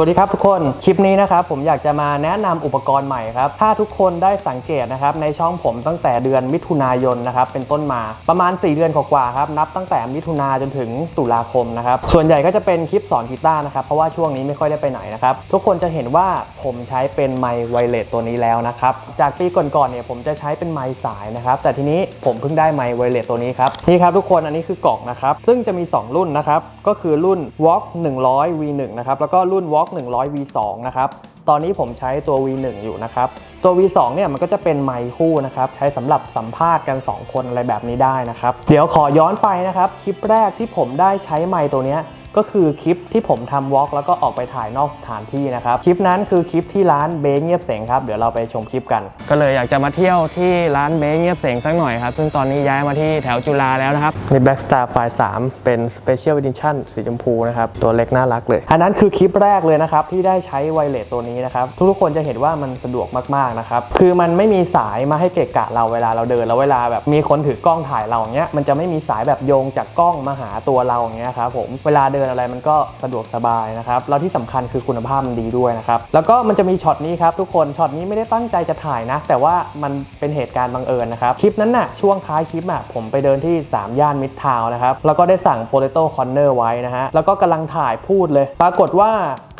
วัสดีครับทุกคน คลิปนี้นะครับผมอยากจะมาแนะนำอุปกรณ์ใหม่ครับ ถ้าทุกคนได้สังเกตนะครับในช่องผมตั้งแต่เดือนมิถุนายนนะครับเป็นต้นมาประมาณ 4 เดือนกว่าๆครับนับตั้งแต่มิถุนาจนถึงตุลาคมนะครับส่วนใหญ่ก็จะเป็นคลิปสอนกีตาร์นะครับเพราะว่าช่วงนี้ไม่ค่อยได้ไปไหนนะครับทุกคนจะเห็นว่าผมใช้เป็นไมค์ไวเลสตัวนี้แล้วนะครับจากปีก่อนๆเนี่ยผมจะใช้เป็นไมค์สายนะครับแต่ทีนี้ผมเพิ่งได้ไมค์ไวเลสตัวนี้ครับนี่ครับทุกคนอันนี้คือกล่องนะครับซึ่งจะมี 2 รุ่นนะครับก็คือรุ่น Walk 100 V1 นะครับแล้วก็รุ่น Walk 100 V2 นะครับ ตอนนี้ผมใช้ตัว V1 อยู่นะครับตัว V2 เนี่ยมันก็จะเป็นไมค์คู่นะครับใช้สำหรับสัมภาษณ์กัน 2 คนอะไรแบบนี้ได้นะครับ เดี๋ยวขอย้อนไปนะครับคลิปแรกที่ผมได้ใช้ไมค์ตัวเนี้ยก็คือคลิปที่ผมทำวอล์กแล้วก็ออกไปถ่ายนอกสถานที่นะครับ คลิปนั้นคือคลิปที่ร้านเบงเงียบเสงครับ เดี๋ยวเราไปชมคลิปกัน ก็เลยอยากจะมาเที่ยวที่ร้านเบงเงียบเสงสักหน่อยครับ ซึ่งตอนนี้ย้ายมาที่แถวจุฬาแล้วนะครับนี่ Black Star ไฟล์3เป็น Special Edition สีชมพูนะครับ ตัวเล็กน่ารักเลย อันนั้นคือคลิปแรกเลยนะครับ ที่ได้ใช้ไวเลสตัวนี้นะครับ ทุกๆคนจะเห็นว่ามันสะดวกมากๆนะครับ คือมันไม่มีสายมาให้เกะกะเราเวลาเราเดินแล้วเวลาแบบมีคนถือกล้องถ่ายเราอย่างเงี้ยมันจะไม่มีสายแบบโยงจากกล้องมาหาตัวเราอย่างเงี้ยครับผมเวลาเดินอะไรมันก็สะดวกสบายนะครับแล้วที่สำคัญคือคุณภาพมันดีด้วยนะครับแล้วก็มันจะมีช็อตนี้ครับทุกคนช็อตนี้ไม่ได้ตั้งใจจะถ่ายนะ แต่ว่ามันเป็นเหตุการณ์บังเอิญนะครับคลิปนั้นน่ะช่วงท้ายคลิปอะผมไปเดินที่ 3 ย่านมิดทาวน์นะครับแล้วก็ได้สั่งโปเตโต้คอนเนอร์ไว้นะฮะแล้วก็กำลังถ่ายพูดเลย ปรากฏว่า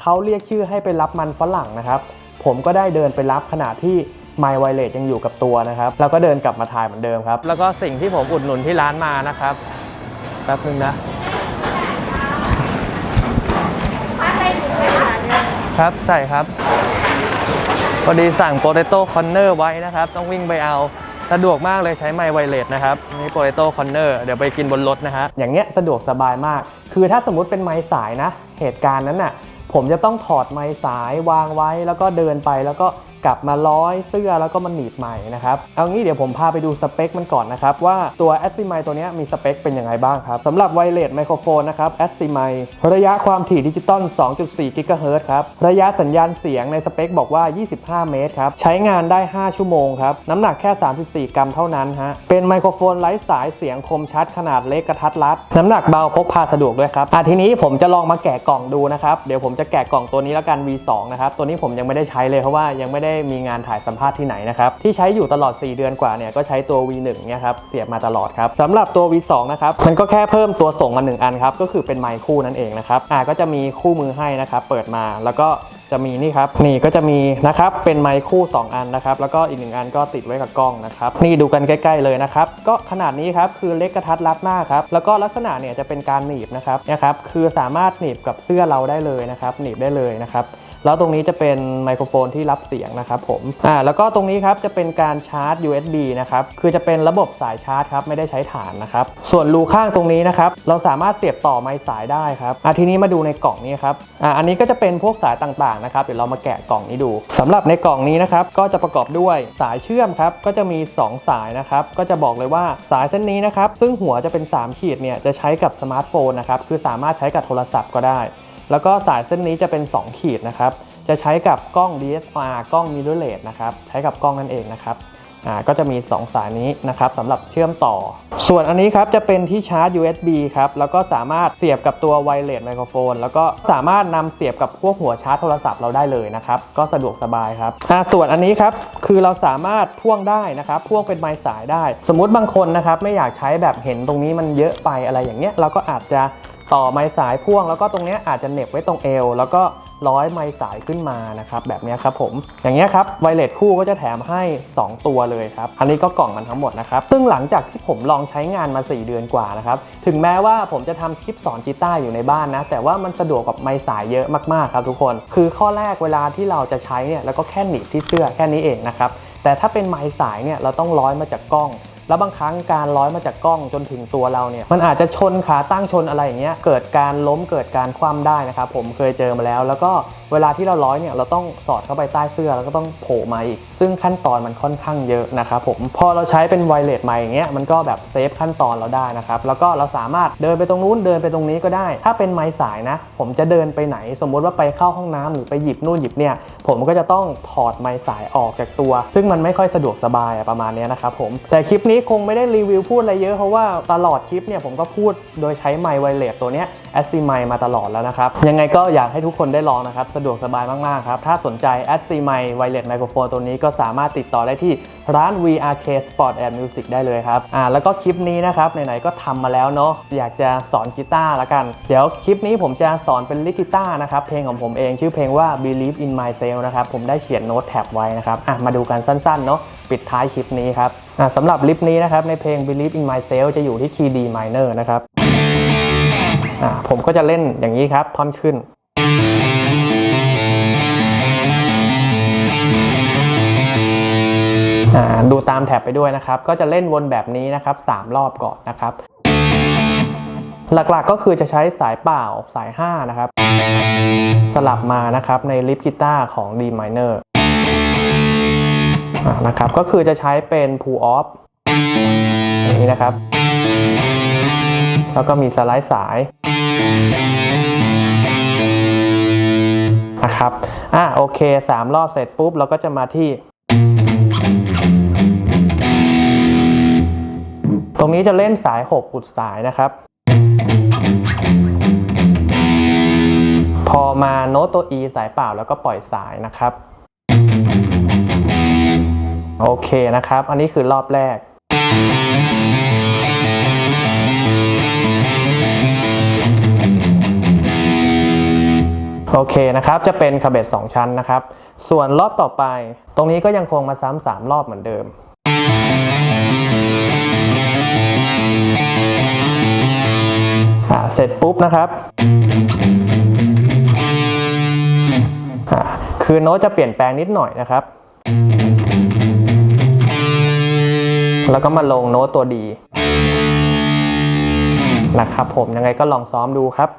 เขาเรียกชื่อให้ไปรับมันฝรั่งนะครับ ผมก็ได้เดินไปรับขณะที่ไมไวเลสยังอยู่กับตัวนะครับ แล้วก็เดินกลับมาถ่ายเหมือนเดิมครับ แล้วก็สิ่งที่ผมอุดหนุนที่ร้านมานะครับแป๊บนึงนะครับใส่ครับพอดีสั่งโปเตโต้คอนเนอร์ไว้นะครับ ต้องวิ่งไปเอาสะดวกมากเลยใช้ไมไวเลสนะครับนี่โปเตโต้คอนเนอร์เดี๋ยวไปกินบนรถนะฮะอย่างเงี้ยสะดวกสบายมาก คือถ้าสมมุติเป็นไม้สายนะ เหตุการณ์นั้นน่ะ ผมจะต้องถอดไม้สายวางไว้แล้วก็เดินไปแล้วก็กลับมาร้อยเสื้อแล้วก็มาหนีบใหม่นะครับ เอางี้เดี๋ยวผมพาไปดูสเปคมันก่อนนะครับ ว่าตัว a s i m i ตัวนี้มีสเปคเป็นยังไงบ้างครับสำหรับไวเลสไมโครโฟนนะครับ a s i m i ระยะความถี่ดิจิตอล 2.4 กิกะเฮิรตซ์ครับ ระยะสัญญาณเสียงในสเปคบอกว่า 25 เมตรครับ ใช้งานได้ 5 ชั่วโมงครับ น้ำหนักแค่ 34 กรัมเท่านั้นฮะ เป็นไมโครโฟนไร้สายเสียงคมชัดขนาดเล็กกระทัดรัด น้ำหนักเบาพกพาสะดวกด้วยครับอะทีนี้ผมจะลองมาแกะกล่องดูนะครับ เดี๋ยวผมจะแกะกล่องตัวนี้แล้วกัน V2 นะครับ ตัวนี้ผมยังไม่ได้ใช้เลยเพราะว่ายังไม่ได้มีงานถ่ายสัมภาษณ์ที่ไหนนะครับที่ใช้อยู่ตลอด 4 เดือนกว่าเนี่ยก็ใช้ตัว V1 เนี่ยครับเสียบมาตลอดครับสำหรับตัว V2 นะครับมันก็แค่เพิ่มตัวส่งมา1อันครับก็คือเป็นไมค์คู่นั่นเองนะครับอ่าก็จะมีคู่มือให้นะครับเปิดมาแล้วก็จะมีนี่ครับนี่ก็จะมีนะครับเป็นไมค์คู่ 2 อันนะครับแล้วก็อีกหนึ่งอันก็ติดไว้กับกล้องนะครับนี่ดูกันใกล้ ๆเลยนะครับก็ขนาดนี้ครับคือเล็กกระทัดรัดมากครับแล้วก็ลักษณะเนี่ยจะเป็นการหนีบนะครับนะครับคือสามารถหนีบกับเสื้อเราได้เลยนะครับหนีบได้เลยนะครับ แล้วตรงนี้จะเป็นไมโครโฟนที่รับเสียงนะครับผมอ่าแล้วก็ตรงนี้ครับจะเป็นการชาร์จ USB นะครับคือจะเป็นระบบสายชาร์จครับไม่ได้ใช้ฐานนะครับส่วนรูข้างตรงนี้นะครับเราสามารถเสียบต่อไม้สายได้ครับอ่าทีนี้มาดูในกล่องนี้ครับอ่าอันนี้ก็จะเป็นพวกสายต่างๆนะครับเดี๋ยวเรามาแกะกล่องนี้ดูสำหรับในกล่องนี้นะครับก็จะประกอบด้วยสายเชื่อมครับก็จะมี 2 สายนะครับก็จะบอกเลยว่าสายเส้นนี้นะครับซึ่งหัวจะเป็น 3 ขีดเนี่ยจะใช้กับสมาร์ทโฟนนะครับคือสามารถใช้กับโทรศัพท์ก็ได้ แล้วก็สายเส้นนี้จะเป็น 2 ขีดนะครับ จะใช้กับกล้อง DSLR กล้องมิเรอร์เลสนะครับ ใช้กับกล้องนั่นเองนะครับ อ่าก็จะมี 2 สายนี้นะครับสำหรับเชื่อมต่อ ส่วนอันนี้ครับจะเป็นที่ชาร์จ USB ครับแล้วก็สามารถเสียบกับตัวไวเลสไมโครโฟน แล้วก็สามารถนำเสียบกับพวกหัวชาร์จโทรศัพท์เราได้เลยนะครับก็สะดวกสบายครับอ่าส่วนอันนี้ครับคือเราสามารถพ่วงได้นะครับพ่วงเป็นไม้สายได้ สมมุติบางคนนะครับไม่อยากใช้แบบเห็นตรงนี้มันเยอะไปอะไรอย่างเงี้ยเราก็อาจจะต่อไม้สายพ่วงแล้วก็ตรงเนี้ยอาจจะเหน็บไว้ตรงเอว แล้วก็ ร้อยไม้สายขึ้นมานะครับแบบนี้ครับผมอย่างเงี้ยครับไวเลสคู่ก็จะแถมให้ 2 ตัวเลยครับอันนี้ก็กล่องกันทั้งหมดนะครับซึ่งหลังจากที่ผมลองใช้งานมา 4 เดือนกว่านะครับถึงแม้ว่าผมจะทำคลิปสอนกีตาร์อยู่ในบ้านนะแต่ว่ามันสะดวกกับไม้สายเยอะมากๆครับทุกคน คือข้อแรกเวลาที่เราจะใช้เนี่ยแล้วก็แค่หนีบที่เสื้อแค่นี้เองนะครับแต่ถ้าเป็นไม้สายเนี่ยเราต้องร้อยมาจากกล้อง แล้วบางครั้งการร้อยมาจากกล้องจนถึงตัวเราเนี่ยมันอาจจะชนขาตั้งชนอะไรอย่างเงี้ยเกิดการล้มเกิดการคว่ำได้นะครับผมเคยเจอมาแล้ว แล้วก็ เวลาที่เราร้อยเนี่ยเราต้องสอดเข้าไปใต้เสื้อแล้วก็ต้องโผล่มาอีก ซึ่งขั้นตอนมันค่อนข้างเยอะนะครับผมพอเราใช้เป็นไวเลสไมค์อย่างเงี้ยมันก็แบบเซฟขั้นตอนเราได้นะครับแล้วก็เราสามารถเดินไปตรงนู้นเดินไปตรงนี้ก็ได้ ถ้าเป็นไม้สายนะ ผมจะเดินไปไหน สมมุติว่าไปเข้าห้องน้ำหรือไปหยิบนู่นหยิบเนี่ยผมก็จะต้องถอดไม้สายออกจากตัว ซึ่งมันไม่ค่อยสะดวกสบายประมาณนี้นะครับผมแต่คลิปนี้คงไม่ได้รีวิวพูดอะไรเยอะเพราะว่าตลอดคลิปเนี่ยผมก็พูดโดยใช้ไมค์ไวเลสตัวเนี้ย a s c m i มาตลอดแล้วนะครับ ยังไงก็อยากให้ทุกคนได้ลองนะครับ สะดวกสบายมากๆครับ ถ้าสนใจ a s c m i Wireless Microphone ตัวนี้ก็สามารถติดต่อได้ที่ร้าน VRK Sport and Music ได้เลยครับอ่าแล้วก็คลิปนี้นะครับไหนๆก็ทำมาแล้วเนาะอยากจะสอนกีตาร์ละกัน เดี๋ยวคลิปนี้ผมจะสอนเป็นลิกกีตาร์นะครับเพลงของผมเองชื่อเพลงว่า Believe in Myself นะครับผมได้เขียนโน้ตแท็บไว้นะครับอะมาดูกันสั้นๆเนาะปิดท้ายคลิปนี้ครับอะสำหรับลิปนี้นะครับในเพลง Believe in Myself จะอยู่ที่คีย์ D minor นะครับ ผมก็จะเล่นอย่างนี้ครับท่อนขึ้นดูตามแท็บไปด้วยนะครับ ก็จะเล่นวนแบบนี้นะครับ 3 รอบก่อนนะครับ หลักๆก็คือจะใช้สายเปล่าสาย 5 นะครับ สลับมานะครับในลิฟกีตาร์ของ D minor อ่านะครับ ก็คือจะใช้เป็น pull off อย่างนี้นะครับ แล้วก็มีสไลด์สายนะครับอ่าโอเค 3 รอบเสร็จปุ๊บ เราก็จะมาที่ ตรงนี้จะเล่นสาย6อุดสายนะครับ พอมาโน้ตตัว E สายเปล่าแล้วก็ปล่อยสายนะครับ โอเคนะครับ อันนี้คือรอบแรก โอเคนะครับจะเป็นคาเบต2ชั้นนะครับ ส่วนรอบต่อไป ตรงนี้ก็ยังคงมาซ้ำสามรอบเหมือนเดิมอ่าเสร็จปุ๊บนะครับคือโน้ตจะเปลี่ยนแปลงนิดหน่อยนะครับ แล้วก็มาลงโน้ตตัวดีนะครับผมยังไงก็ลองซ้อมดูครับ